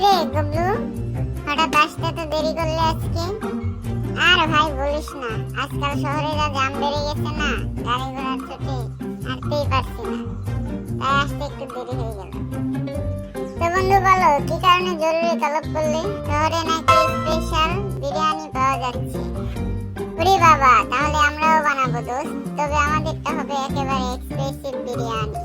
কিরে গবলু হঠাৎ আসতে তো দেরি করলে আজকে? আর ভাই বলিস না, আজকাল শহরে যা জাম বেড়ে গেছে না, গাড়ি ঘোড়ার ছুটে, হাঁটতেই পারছি না। তাই আসতে একটু দেরি হয়ে গেল। তো বন্ধু বলো, কি কারণে জরুরি তলব করলে? শহরে নাকি স্পেশাল বিরিয়ানি পাওয়া যাচ্ছে? ওরে বাবা, তাহলে আমরাও বানাবো দোস্ত। তবে আমাদেরটা হবে একেবারে এক্সপ্রেসিভ বিরিয়ানি।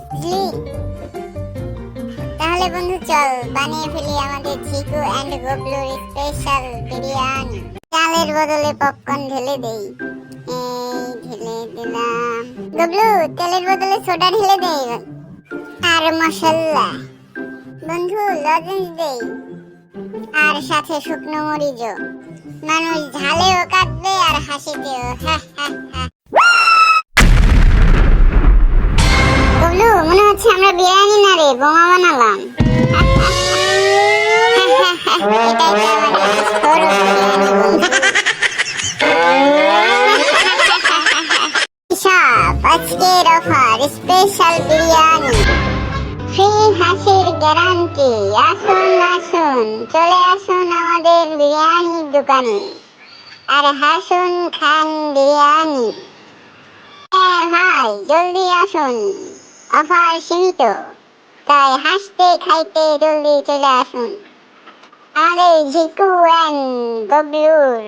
তাহলে বন্ধু, চল বানিয়ে ফেলি আমাদের চিকু এন্ড গবলুর স্পেশাল বিরিয়ানি। চালের বদলে পপকর্ন ঢেলে দেই। ঢেলে দিলাম। গবলু, তেলের বদলে সোডা ঢেলে দেই। আর মশলা। বন্ধু, লজেন্স দেই। আর সাথে শুকনো মরিচও। মানুষ ঝালেও কাঁদবে আর হাসিতেও। হা হা হা। গবলু মনে হচ্ছে আমরা বিরিয়ানি না রে, বোমা বানালাম। আজকের অফার স্পেশাল বিরিয়ানি। ফ্রি হাসির গ্যারান্টি আসুন আসুন, চলে আসুন আমাদের বিরিয়ানির দোকানে। আর হাসুন খান বিরিয়ানি। হ্যাঁ ভাই, জলদি আসুন। অফার সীমিত তাই হাসতে খাইতে জলদি চলে আসুন। ঝিকু অ্যান্ড গবলুর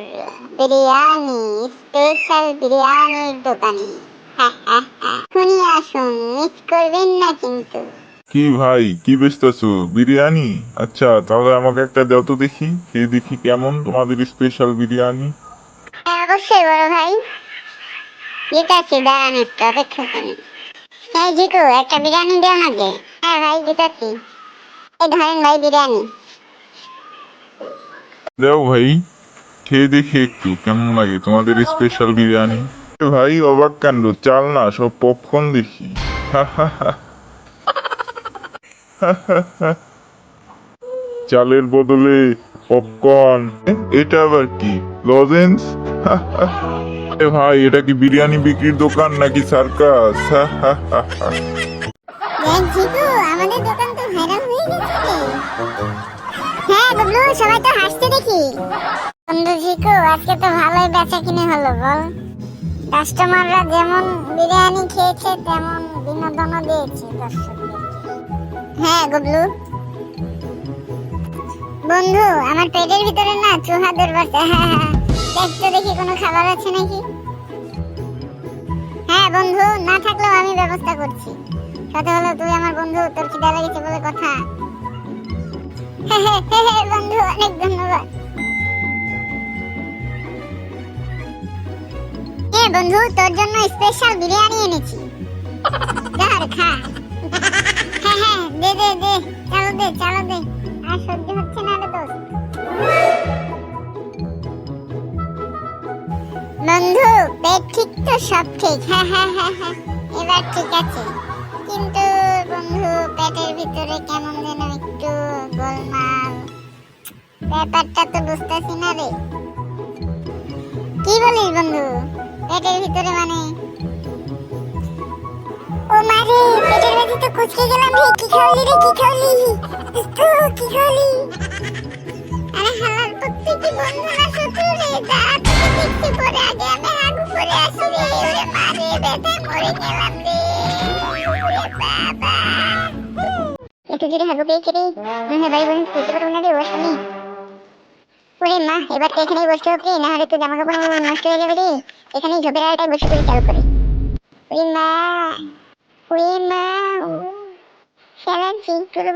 বিরিয়ানি স্পেশাল বিরিয়ানির দোকানে। হ্যাঁ হ্যাঁ হ্যাঁ। শুনি আসুন মিস করবেন না কিন্তু। কি ভাই কি বেচতেছো বিরিয়ানি? আচ্ছা তাহলে আমাকে একটা দাও তো দেখি। খেয়ে দেখি কেমন তোমাদের স্পেশাল বিরিয়ানি। হ্যাঁ অবশ্যই বড় ভাই। দিতাছি দাঁড়ান একটু অপেক্ষা করুন। হ্যাঁ জিকু একটা বিরিয়ানি দেও না যে হ্যাঁ ভাই, দিতাছি। এই ধরেন ভাই, বিরিয়ানি। দাও ভাই, খেয়ে দেখি একটু, কেমন লাগে তোমাদের স্পেশাল বিরিয়ানি? ভাই, অবাক কাণ্ড চাল না, সব পপকর্ন দেখি। চালের বদলে পপকর্ন এটা আবার কি? লজেন্স ভাই, এটা কি বিরিয়ানি বিক্রির দোকান নাকি সার্কাস? হয়ে বন্ধু ভালোই বল। কাস্টমাররা বিরিয়ানি খেয়েছে হ্যাঁ বন্ধু, আমার পেটের ভিতরে না চুহা দৌড়াচ্ছে হ্যাঁ হ্যাঁ তো দেখি কোনো খাবার আছে নাকি? হ্যাঁ বন্ধু, না থাকলেও আমি ব্যবস্থা করছি। কথা হলো তুই আমার বন্ধু, তোর খিদা লেগেছে বলে কথা? বন্ধু, অনেক ধন্যবাদ। হ্যাঁ বন্ধু, তোর জন্য স্পেশাল বিরিয়ানি এনেছি। ধর খা। হ্যাঁ হ্যাঁ দে দে দে, চালো দে চালো দে। আর সহ্য হচ্ছে না। বন্ধু পেট ঠিক তো সব ঠিক। হ্যাঁ হ্যাঁ হ্যাঁ হ্যাঁ এবার ঠিক আছে। কিন্তু বন্ধু পেটের ভিতরে কেমন যেন একটু গোলমাল। ব্যাপারটা তো বুঝতেছি না রে। কি বলিস বন্ধু পেটের ভিতরে মানে? ও মারে পেটের ভেতরে তো কুচকে গেলাম রে, কি খাওয়ালি রে, কি খাওয়ালি কি খাওয়ালি আরে হালাল প্রত্যেকটি বন্ধু না শত্রু রে যা তোকে দেখতে পরে আগে আমি হাগু করে আসি রে, ওরে মারে ব্যথায় মরে গেলাম রে। তো তো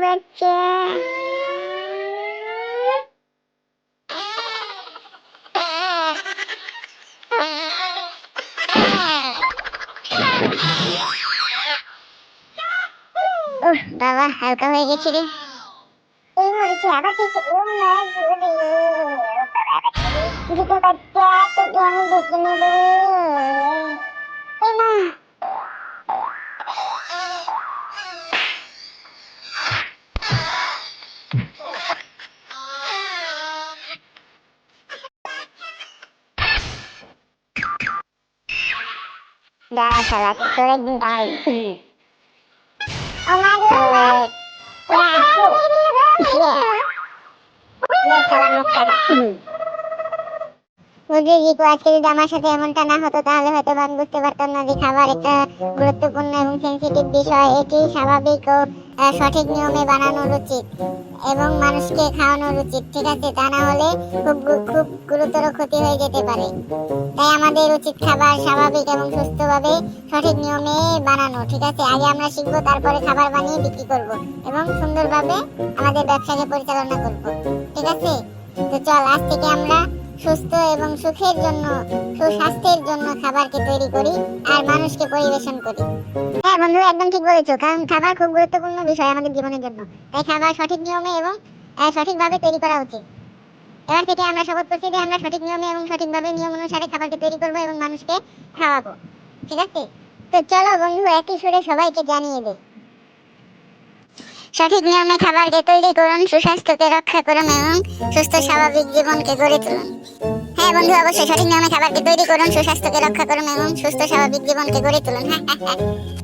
বাচ্চা উহ, বাবা হালকা হয়ে গেছে রে এই মরেছে আবার ঠিক ও মা দুটো বাচ্চা তোকে আমি দেখে নেব এই মা দাঁড়া শালা তোর একদিন আমার সাথে এমনটা না হতো, তাহলে হয়তো বুঝতে পারতাম না যে খাবার একটা গুরুত্বপূর্ণ এবং সেন্সিটিভ বিষয়, এটি স্বাভাবিক ও সঠিক নিয়মে বানানোর উচিত এবং মানুষকে খাওয়ানোর উচিত ঠিক আছে, তা না হলে খুব খুব গুরুতর ক্ষতি হয়ে যেতে পারে। তাই আমাদের উচিত খাবার স্বাভাবিক এবং সুস্থভাবে সঠিক নিয়মে বানানো। ঠিক আছে, আগে আমরা শিখব, তারপরে খাবার বানিয়ে বিক্রি করব এবং সুন্দরভাবে আমাদের ব্যবসাকে পরিচালনা করব। ঠিক আছে? তো চল, আজ থেকে আমরা সুস্থ এবং সুখের জন্য, সুস্বাস্থ্যের জন্য খাবারকে তৈরি করি আর মানুষকে পরিবেশন করি। হ্যাঁ বন্ধু, একদম ঠিক বলেছ, কারণ খাবার খুব গুরুত্বপূর্ণ বিষয় আমাদের জীবনের জন্য। তাই খাবার সঠিক নিয়মে এবং সঠিকভাবে তৈরি করা উচিত। এবার থেকে আমরা শপথ করছি যে আমরা সঠিক নিয়মে এবং সঠিকভাবে নিয়ম অনুসারে খাবারকে তৈরি করব এবং মানুষকে খাওয়াবো। ঠিক আছে? তো চলো বন্ধু, একই সুরে সবাইকে জানিয়ে দিই। সঠিক নিয়মে খাবারকে তৈরি করুন, সুস্বাস্থ্যকে রক্ষা করুন এবং সুস্থ স্বাভাবিক জীবনকে গড়ে তুলুন। হ্যাঁ বন্ধু, অবশ্যই সঠিক নিয়মে খাবারকে তৈরি করুন, সুস্বাস্থ্যকে রক্ষা করুন এবং সুস্থ স্বাভাবিক জীবনকে গড়ে তুলুন। হ্যাঁ হ্যাঁ হ্যাঁ।